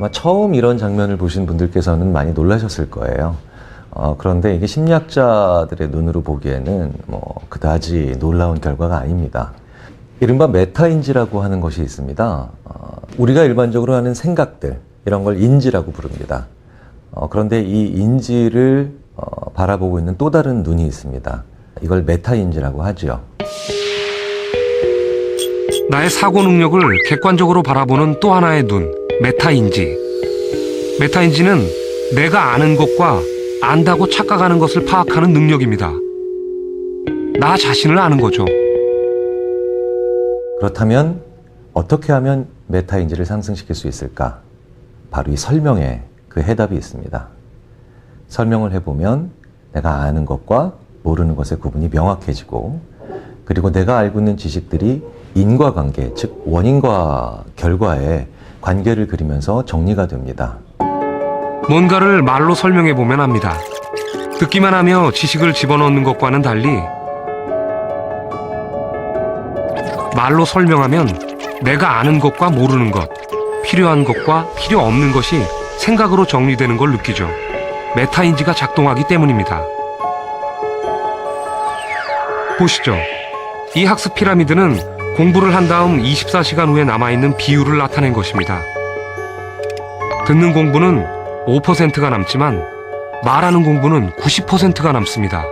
아마 처음 이런 장면을 보신 분들께서는 많이 놀라셨을 거예요. 어, 그런데 이게 심리학자들의 눈으로 보기에는 뭐 그다지 놀라운 결과가 아닙니다. 이른바 메타인지라고 하는 것이 있습니다. 어, 우리가 일반적으로 하는 생각들, 이런 걸 인지라고 부릅니다. 어, 그런데 이 인지를 어, 바라보고 있는 또 다른 눈이 있습니다. 이걸 메타인지라고 하죠. 나의 사고 능력을 객관적으로 바라보는 또 하나의 눈, 메타인지. 메타인지는 내가 아는 것과 안다고 착각하는 것을 파악하는 능력입니다. 나 자신을 아는 거죠. 그렇다면 어떻게 하면 메타인지를 상승시킬 수 있을까? 바로 이 설명에 그 해답이 있습니다. 설명을 해보면 내가 아는 것과 모르는 것의 구분이 명확해지고 그리고 내가 알고 있는 지식들이 인과관계, 즉 원인과 결과의 관계를 그리면서 정리가 됩니다. 뭔가를 말로 설명해 보면 압니다. 듣기만 하며 지식을 집어넣는 것과는 달리 말로 설명하면 내가 아는 것과 모르는 것, 필요한 것과 필요 없는 것이 생각으로 정리되는 걸 느끼죠. 메타인지가 작동하기 때문입니다. 보시죠. 이 학습 피라미드는 공부를 한 다음 24시간 후에 남아있는 비율을 나타낸 것입니다. 듣는 공부는 5%가 남지만 말하는 공부는 90%가 남습니다.